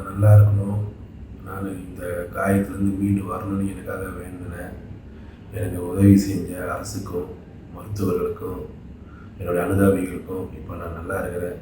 நான் நல்லா இருக்கணும் நான் இந்த காயத்துலேருந்து மீண்டு வரணும்னு எனக்காக வேண்டினேன் எனக்கு உதவி செஞ்ச அரசுக்கும் மருத்துவர்களுக்கும் என்னுடைய அனுதாபிகளுக்கும் இப்போ நான் நல்லா இருக்கிறேன்.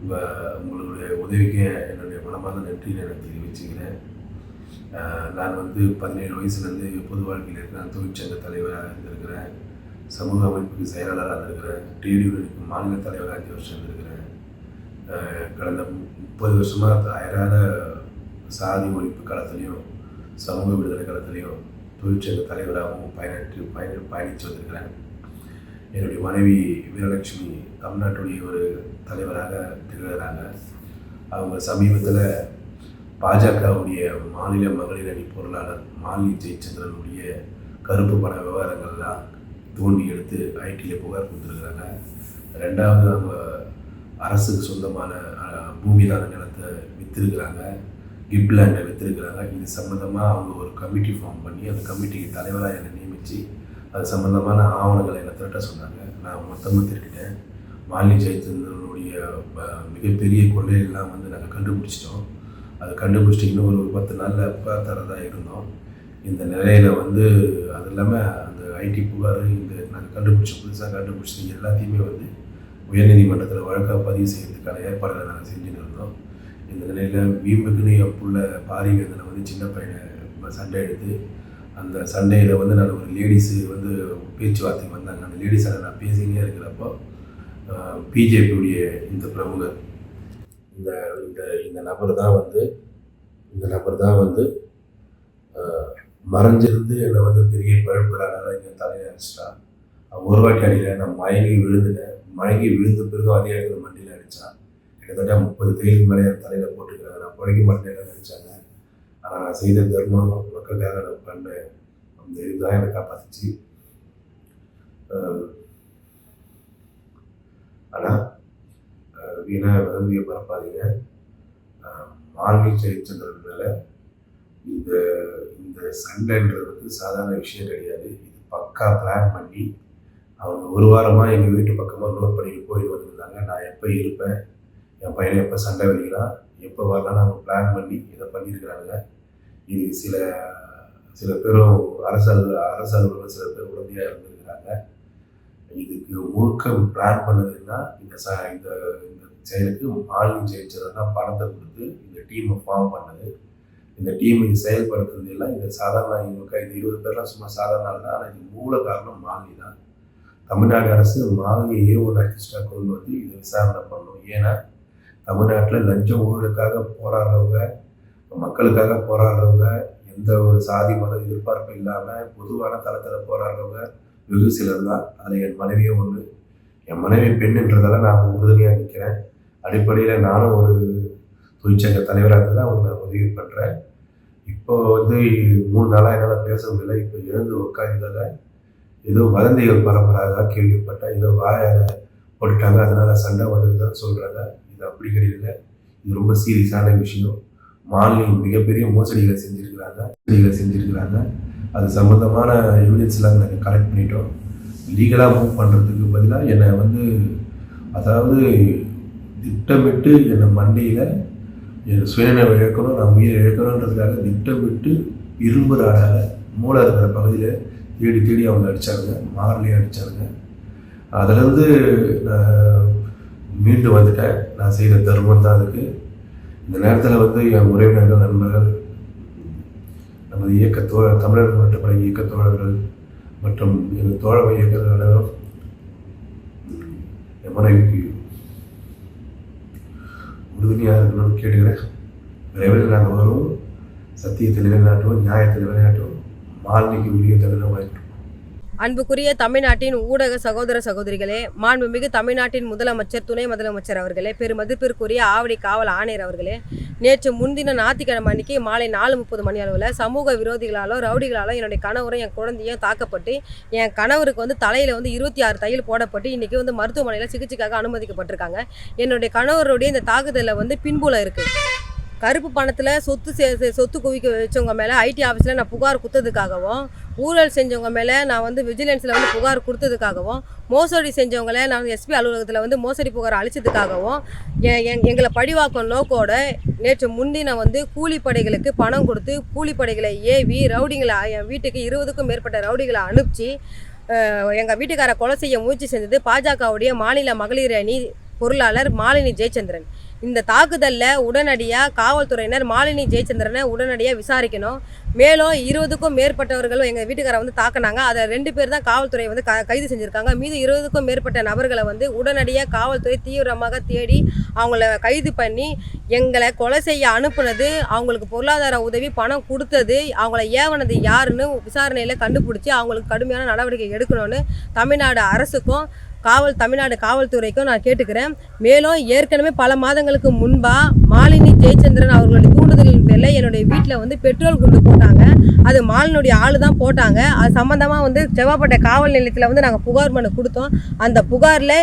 உங்கள் உங்களுடைய உதவிக்கு என்னுடைய மனமார்ந்த நன்றி நான் தெரிவிச்சுக்கிறேன். நான் வந்து பதினேழு வயசுலேருந்து பொது வாழ்க்கையில் இருக்கிறேன் தொழிற்சங்க தலைவராக இருந்திருக்கிறேன். சமூக அமைப்புக்கு செயலாளராக இருந்திருக்கிறேன். டிடி மாநில தலைவராக அஞ்சு வருஷம் இருந்திருக்கிறேன். கடந்த முப்பது வருஷமாக அயராத சாதி ஒழிப்பு களத்துலேயும் சமூக விடுதலை களத்துலேயும் தொழிற்சங்க தலைவராகவும் பயணித்து பயணி பயணித்து வந்திருக்கிறேன் என்னுடைய மனைவி வீரலட்சுமி தமிழ்நாட்டுடைய ஒரு தலைவராக திகழ்கிறாங்க. அவங்க சமீபத்தில் பாஜகவுடைய மாநில மகளிர் அணி பொருளாளர் மாலினி ஜெயச்சந்திரனுடைய கருப்பு பண விவகாரங்கள்லாம் தோண்டி எடுத்து ஐடியில் புகார் கொடுத்துருக்குறாங்க. ரெண்டாவது அவங்க அரசுக்கு சொந்தமான பூமிதான நிலத்தை விற்றுருக்குறாங்க கிப்லேண்டை விற்றுருக்குறாங்க இது சம்மந்தமாக அவங்க ஒரு கமிட்டி ஃபார்ம் பண்ணி அந்த கமிட்டிக்கு தலைவராக என்னை நியமித்து அது சம்மந்தமான ஆவணங்களை என்னை திரட்ட சொன்னாங்க. நான் மொத்தமாக திரட்டிட்டேன் மாலினி ஜெயச்சந்திரனுடைய மிகப்பெரிய கொள்ளையெல்லாம் வந்து நாங்கள் கண்டுபிடிச்சிட்டோம். அதை கண்டுபிடிச்சிட்டு இன்னும் ஒரு பத்து நாளில் அப்பா தரதாக இருந்தோம். இந்த நிலையில் வந்து அது இல்லாமல் அந்த ஐடி புகார் இந்த நாங்கள் கண்டுபிடிச்ச புதுசாக கண்டுபிடிச்சது எல்லாத்தையுமே வந்து உயர்நீதிமன்றத்தில் வழக்காக பதிவு செய்யறதுக்கான ஏற்பாடுகளை நாங்கள் செஞ்சுட்டு இருந்தோம். இந்த நிலையில் வீம்புக்குன்னு என் புள்ள பாரிவேந்தனை வந்து சின்ன பையனை சண்டை எடுத்து அந்த சண்டையில் வந்து நான் ஒரு லேடிஸு வந்து பேச்சுவார்த்தைக்கு வந்தாங்க. அந்த லேடிஸோட நான் பேசினே இருக்கிறப்போ பிஜேபியுடைய இந்த பிரமுகர் இந்த இந்த இந்த நபர் தான் வந்து இந்த நபர் தான் வந்து மறைஞ்சிருந்து என்னை வந்து பெரிய பழுப்புறாங்க இங்கே தலையை அடிச்சிட்டான். ஒரு வாட்டி அடியில் நான் மயங்கி விழுந்துட்டேன். மழைக்கு விழுந்த பிறகு அதே இடத்துல மண்டியில் அடித்தான் கிட்டத்தட்ட முப்பது தையல் மேலே என் தலையில் போட்டுக்கிறாங்க. நான் பிழைக்க மாட்டேன்னு நினச்சாங்க ஆனால் நான் செய்த தர்மம் மக்களுக்காக நான் பண்ண அந்த இதுதான் என்னை காப்பாத்துச்சு. ஆனால் வீணாக வதந்தியை பரப்பாதீங்க. மாலினி ஜெயச்சந்திரன் மேலே இந்த இந்த சண்டைன்றது வந்து சாதாரண விஷயம் கிடையாது. இது பக்கா பிளான் பண்ணி அவங்க ஒரு வாரமாக எங்கள் வீட்டு பக்கமாக நோட் பண்ணிட்டு போயிட்டு வந்திருந்தாங்க. நான் எப்போ இருப்பேன்? என் பையனை எப்போ சண்டை வெளியிலாம் எப்போ வரலாம்னு அவங்க பிளான் பண்ணி இதை பண்ணியிருக்கிறாங்க இது சில சில பேரும் அரசு அரசு அலுவலர்கள் சில பேர் உடனடியாக இருந்திருக்கிறாங்க. இதுக்கு முழுக்க பிளான் பண்ணதுன்னா இந்த ச இந்த இந்த செயலுக்கு மாலினி ஜெயிச்சதன் தான் பணத்தை கொடுத்து இந்த டீமை ஃபார்ம் பண்ணது. இந்த டீமை செயல்படுத்துறது எல்லாம் இந்த சாதாரண இவங்க இந்த இருபது பேர்லாம் சும்மா சாதாரண தான் ஆனால் இது மூல காரணம் மாலினி தான். தமிழ்நாடு அரசு மாலினியை ஏ ஒன் அக்யூஸ்டாக கொண்டு வந்து இதை விசாரணை பண்ணணும். ஏன்னா தமிழ்நாட்டில் லஞ்ச ஊழலுக்காக போராடுறவங்க மக்களுக்காக போராடுறவங்க எந்த ஒரு சாதி மத எதிர்பார்ப்பு இல்லாமல் பொதுவான தளத்தில் போராடுறவங்க வெகு சிலர் தான் அதில் என் மனைவியும் ஒன்று என் மனைவி பெண்ணுன்றதால நான் உறுதுணையாக நிற்கிறேன் அடிப்படையில் நானும் ஒரு தொழிற்சங்க தலைவராக தான் அவங்க நான் உதவி பண்ணுறேன் இப்போ வந்து மூணு நாளாக என்னால் பேச முடியல. இப்போ எழுந்து உட்காந்ததால ஏதோ வதந்திகள் பரப்புறாங்க கேள்விப்பட்டேன் ஏதோ வாழை போட்டுட்டாங்க அதனால் சண்டை வந்ததுதான் சொல்கிறாங்க இது அப்படி கிடையாது இது ரொம்ப சீரியஸான விஷயம். மாநிலம் மிகப்பெரிய மோசடிகளை செஞ்சுருக்கிறாங்க மோசடிகளை செஞ்சுருக்கிறாங்க. அது சம்மந்தமான எவிடன்ஸ்லாம் நாங்கள் கலெக்ட் பண்ணிட்டோம். லீகலாக மூவ் பண்ணுறதுக்கு பதிலாக என்னை வந்து அதாவது திட்டமிட்டு என்னை மண்டியில் என் சுயநினைவை இழக்கணும் நான் உயிரை இழக்கணுன்றதுக்காக திட்டமிட்டு இரும்பு ராடாக மூளை இருக்கிற பகுதியில் தேடி தேடி அவங்க அடித்தாங்க மார்லேயே அடித்தாங்க அதுலேருந்து நான் மீண்டு வந்துட்டேன். நான் செய்த தர்மம் தான் அதுக்கு. இந்த நேரத்தில் வந்து என் உறவினர்கள் நண்பர்கள் நமது இயக்க தமிழர்கள் மற்றும் பல இயக்க தோழர்கள் மற்றும் எங்கள் தோழமை இயக்கங்கள் என் மனைவிக்கு உறுதுணையாக இருக்கணும்னு கேட்டுக்கிறேன். விரைவில் நாங்கள் வருவோம். சத்தியத்தை நிலைநாட்டுவோம் நியாயத்தை நிலைநாட்டுவோம். மாலினிக்கு உரிய தருணமாயிருக்கும் அன்புக்குரிய தமிழ்நாட்டின் ஊடக சகோதர சகோதரிகளே மாண்புமிகு தமிழ்நாட்டின் முதலமைச்சர் துணை முதலமைச்சர் அவர்களே பெருமதிப்பிற்குரிய ஆவடி காவல் ஆணையர் அவர்களே நேற்று முன்தின ஞாயிற்றுக்கிழமை அன்னைக்கு மாலை நாலு முப்பது மணி அளவில் சமூக விரோதிகளாலோ ரவுடிகளாலோ என்னுடைய கணவரும் என் குழந்தையும் தாக்கப்பட்டு என் கணவருக்கு வந்து தலையில் வந்து இருபத்தி ஆறு தையல் போடப்பட்டு இன்றைக்கி வந்து மருத்துவமனையில் சிகிச்சைக்காக அனுமதிக்கப்பட்டிருக்காங்க. என்னுடைய கணவருடைய இந்த தாக்குதலில் வந்து பின்புல இருக்குது கருப்பு பணத்தில் சொத்து சே சொத்து குவிக்க வச்சவங்க மேலே ஐடி ஆஃபீஸில் நான் புகார் கொடுத்ததுக்காகவும் ஊழல் செஞ்சவங்க மேலே நான் வந்து விஜிலன்ஸில் வந்து புகார் கொடுத்ததுக்காகவும் மோசடி செஞ்சவங்கள நான் எஸ்பி அலுவலகத்தில் வந்து மோசடி புகார் அழிச்சதுக்காகவும் எங் எங்களை பழிவாக்கும் நோக்கோட நேற்று முன்தினம் வந்து கூலிப்படைகளுக்கு பணம் கொடுத்து கூலிப்படைகளை ஏவி ரவுடிங்களை என் வீட்டுக்கு இருபதுக்கும் மேற்பட்ட ரவுடிகளை அனுப்பிச்சு எங்கள் வீட்டுக்காரை கொலை செய்ய முயற்சி செஞ்சது பாஜகவுடைய மாநில மகளிர் அணி பொருளாளர் மாலினி ஜெயச்சந்திரன். இந்த தாக்குதலில் உடனடியாக காவல்துறையினர் மாலினி ஜெயச்சந்திரனை உடனடியாக விசாரிக்கணும். மேலும் இருபதுக்கும் மேற்பட்டவர்களும் எங்கள் வீட்டுக்காரை வந்து தாக்குனாங்க. அதை ரெண்டு பேர் தான் காவல்துறை வந்து க கைது செஞ்சுருக்காங்க. மீது இருபதுக்கும் மேற்பட்ட நபர்களை வந்து உடனடியாக காவல்துறை தீவிரமாக தேடி அவங்கள கைது பண்ணி எங்களை கொலை செய்ய அனுப்புனது அவங்களுக்கு பொருளாதார உதவி பணம் கொடுத்தது அவங்கள ஏவனது யாருன்னு விசாரணையில் கண்டுபிடிச்சி அவங்களுக்கு கடுமையான நடவடிக்கை எடுக்கணும்னு தமிழ்நாடு அரசுக்கும் காவல் தமிழ்நாடு காவல்துறைக்கும் நான் கேட்டுக்கிறேன். மேலும் ஏற்கனவே பல மாதங்களுக்கு முன்பாக மாலினி ஜெயச்சந்திரன் அவர்களுடைய தூண்டுதலின் பேரில் என்னுடைய வீட்டில் வந்து பெட்ரோல் குண்டு போட்டாங்க. அது மாலினுடைய ஆளு தான் போட்டாங்க. அது சம்மந்தமாக வந்து செவ்வாப்பேட்டை காவல் நிலையத்தில் வந்து நாங்கள் புகார் மனு கொடுத்தோம். அந்த புகாரில்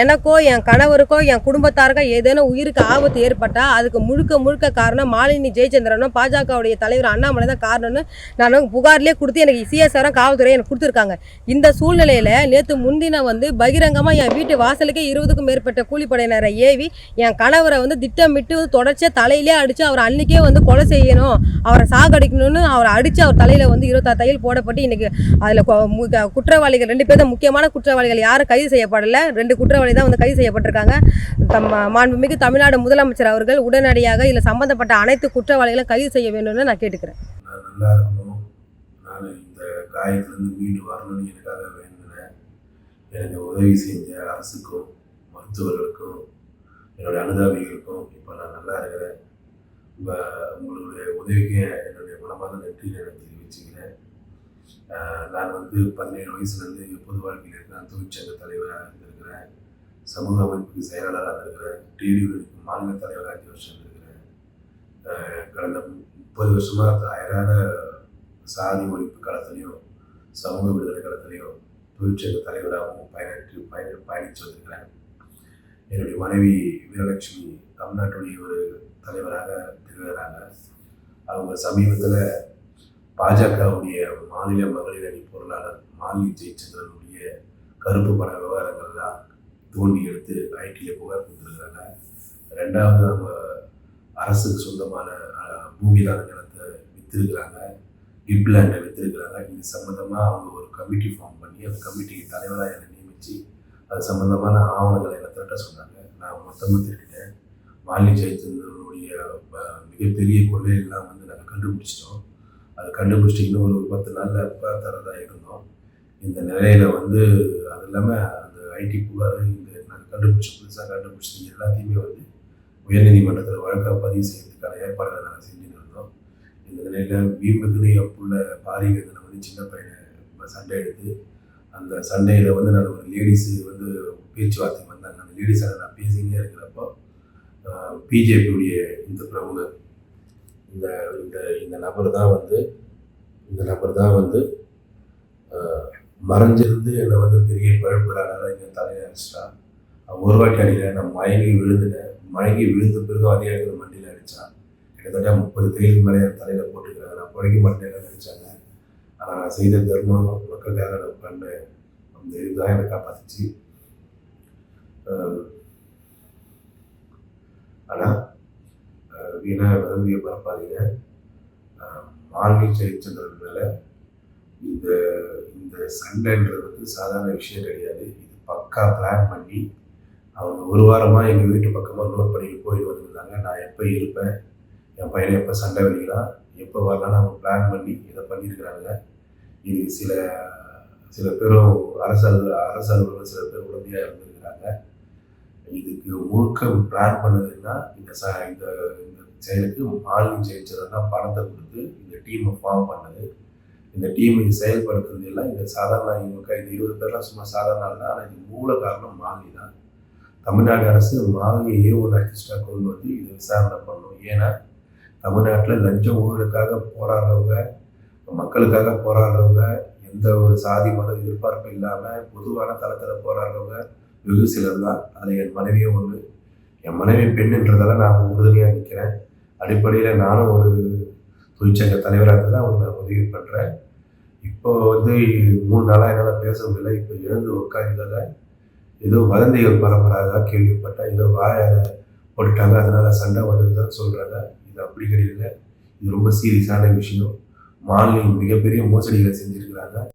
எனக்கோ என் கணவருக்கோ என் குடும்பத்தாருக்கோ ஏதேனும் உயிருக்கு ஆபத்து ஏற்பட்டால் அதுக்கு முழுக்க முழுக்க காரணம் மாலினி ஜெயச்சந்திரனும் பாஜகவுடைய தலைவர் அண்ணாமலை தான் காரணம்னு நான் புகார்லேயே கொடுத்து எனக்கு சிஎஸ்ஆரும் காவல்துறை எனக்கு கொடுத்துருக்காங்க. இந்த சூழ்நிலையில் நேற்று முன்தினம் வந்து பகிரங்கமாக என் வீட்டு வாசலுக்கே இருபதுக்கும் மேற்பட்ட கூலிப்படையினரை ஏவி என் கணவரை வந்து திட்டமிட்டு தொடர்ச்சியாக தலையிலே அடித்து அவர் அன்றைக்கே வந்து கொலை செய்யணும் அவரை சாகடிக்கணும்னு அவரை அடித்து அவர் தலையில் வந்து இருபத்தாறு தையல் போடப்பட்டு இன்றைக்கி அதில் குற்றவாளிகள் ரெண்டு பேர் தான் முக்கியமான குற்றவாளிகள் யாரும் கைது செய்யப்படலை. ரெண்டு குற்றவாளி தான் வந்து கைது செய்யப்பட்டிருக்காங்க. தம் மாண்புமிகு தமிழ்நாடு முதலமைச்சர் அவர்கள் உடனடியாக இதில் சம்பந்தப்பட்ட அனைத்து குற்றவாளிகளும் கைது செய்ய வேண்டும்னு நான் கேட்டுக்கிறேன். நல்லா இருக்கணும். நான் இந்த காயத்துலேருந்து மீண்டு வரணும்னு எனக்காக வேண்டினேன். எனக்கு உதவி செஞ்ச அரசுக்கும் மருத்துவர்களுக்கும் என்னுடைய அனுதாபிகளுக்கும் இப்போ நான் நல்லா இருக்கிறேன். உங்கள் உங்களுடைய உதவிக்கு என்னுடைய மனமார்ந்த நன்றி நான் தெரிவிச்சுக்கிறேன் நான் வந்து பதினேழு வயசுலேருந்து பொது வாழ்க்கையில் இருக்கிறேன் தொழிற்சங்க தலைவராக இருந்திருக்கிறேன். சமூக அமைப்புக்கு செயலாளராக இருக்கிறேன் டிடிவிக்கு மாநில தலைவராக அஞ்சு வருஷம் இருக்கிறேன் கடந்த முப்பது வருஷமாக அயராத சாதி ஒழிப்பு காலத்துலேயும் சமூக விடுதலை காலத்துலேயும் தொழிற்சங்க தலைவராகவும் பயணித்து பயணி பயணித்து வந்திருக்கிறேன். என்னுடைய மனைவி வீரலட்சுமி தமிழ்நாட்டுடைய ஒரு தலைவராக திகழ்கிறாங்க. அவங்க சமீபத்தில் பாஜகவுடைய மாநில மகளிர் அணி பொருளாளர் மாலினி ஜெயச்சந்திரனுடைய கருப்பு பண விவகாரங்கள்லாம் தோண்டி எடுத்து ஐடியில் புகார் கொடுத்துருக்காங்க ரெண்டாவது அவங்க அரசுக்கு சொந்தமான பூமிதான நிலத்தை விற்றுருக்குறாங்க கிப்லேண்டை விற்றுருக்குறாங்க இது சம்மந்தமாக அவங்க ஒரு கமிட்டி ஃபார்ம் பண்ணி அந்த கமிட்டிக்கு தலைவராக என்னை நியமித்து அது சம்மந்தமான ஆவணங்களை என்ன திரட்ட சொன்னாங்க. நான் மொத்தமாக திரட்டிட்டேன் மாலினி ஜெயச்சந்திரனுடைய மிகப்பெரிய மிகப்பெரிய எல்லாம் வந்து நாங்கள் கண்டுபிடிச்சிட்டோம். அது கண்டுபிடிச்சிட்டு இன்னும் ஒரு பத்து நாளில் அப்போ இருந்தோம். இந்த நிலையில் வந்து அது இல்லாமல் அந்த ஐடி புகார் இந்த நாங்கள் கண்டுபிடிச்ச புதுசாக கண்டுபிடிச்சது எல்லாத்தையுமே வந்து உயர்நீதிமன்றத்தில் வழக்காக பதிவு செய்யறதுக்கான ஏற்பாடுகளை நாங்கள் செஞ்சுட்டு இருந்தோம். இந்த நிலையில் வீம்புக்குன்னு என் பாரி வேதனை வந்து சின்ன பையனை சண்டை எடுத்து அந்த சண்டையில் வந்து நான் ஒரு லேடிஸு வந்து பேச்சுவார்த்தைக்கு வந்தாங்க அந்த லேடிஸாக நான் பேசிக்கிட்டே இருக்கிறப்போ பிஜேபியுடைய இந்த பிரமுகர் இந்த இந்த இந்த நபர் தான் வந்து இந்த நபர் தான் வந்து மறைஞ்சிருந்து என்னை வந்து பெரிய பழப்புறாங்க இங்கே தலையை அடிச்சிட்டான். ஒரு வாட்டி அடிக்கல நான் மயங்கி விழுந்துட்டேன். மயங்கி விழுந்த பிறகு அதே இடத்துல மண்டியில் அடித்தான் கிட்டத்தட்ட முப்பது தையலுக்கு மேலே என் தலையில் போட்டுக்கிறேன். நான் பிழைக்க மாட்டேன்னு நினச்சாங்க. ஆனால் நான் செய்த தர்மம் மக்களுக்காக நான் பண்ணேன் அந்த இதுதான் என்னை காப்பாத்துச்சு ஆனால் வீணாக வதந்தியை பரப்பாதீங்க ஆஹ் மாலினி ஜெயச்சந்திரன் மேலே இந்த இந்த சண்டைன்றது வந்து சாதாரண விஷயம் கிடையாது. இது பக்கா பிளான் பண்ணி அவங்க ஒரு வாரமாக எங்கள் வீட்டு பக்கமாக நோட் பண்ணிட்டு போயிட்டு வந்துருந்தாங்க. நான் எப்போ இருப்பேன்? என் பையனை எப்போ சண்டை வெளிக்கலாம் எப்போ வரலான்னு அவங்க பிளான் பண்ணி இதை பண்ணியிருக்கிறாங்க. இது சில சில பேரும் அரசு அலுவலர் அரசு அலுவலர்கள் சில பேர் உடனடியாக இருந்திருக்கிறாங்க. இதுக்கு முழுக்க பிளான் பண்ணதுன்னா இந்த ச இந்த இந்த செயலுக்கு மாலின் ஜெயிச்சதை தான் பணத்தை கொடுத்து இந்த டீமை ஃபார்ம் பண்ணது. இந்த டீமை செயல்படுத்துறது எல்லாம் இந்த சாதாரண இவங்க இந்த இருபது பேர்லாம் சும்மா சாதாரண ஆள் தான் ஆனால் இது மூல காரணம் மாலினி தான். தமிழ்நாடு அரசு மாலினியே ஒரு அர்டிஸ்டாக கொண்டு வந்து இதை விசாரணை பண்ணணும். ஏன்னா தமிழ்நாட்டில் லஞ்ச ஊழலுக்காக போராடுறவங்க மக்களுக்காக போராடுறவங்க எந்த ஒரு சாதி மத எதிர்பார்ப்பு இல்லாமல் பொதுவான தளத்தில் போராடுறவங்க வெகு சிலர் தான் அதில் என் மனைவியும் ஒன்று என் மனைவி பெண்ணுன்றதால நான் உறுதுணையாக நிற்கிறேன் அடிப்படையில் நானும் ஒரு தொழிற்சங்க தலைவராக தான் அவங்க நான் உதவி பண்ணுறேன் இப்போ வந்து மூணு நாளாக என்னால் பேச முடியல இப்போ எழுந்து உட்கார்ந்ததால் ஏதோ வதந்திகள் பரப்புறதா கேள்விப்பட்டேன் ஏதோ வாழை போட்டுட்டாங்க. அதனால் சண்டை வந்ததுதான் சொல்கிறாங்க இது அப்படி கிடையாது இது ரொம்ப சீரியஸான விஷயம். மாநிலம் மிகப்பெரிய மோசடிகளை செஞ்சுருக்கிறாங்க.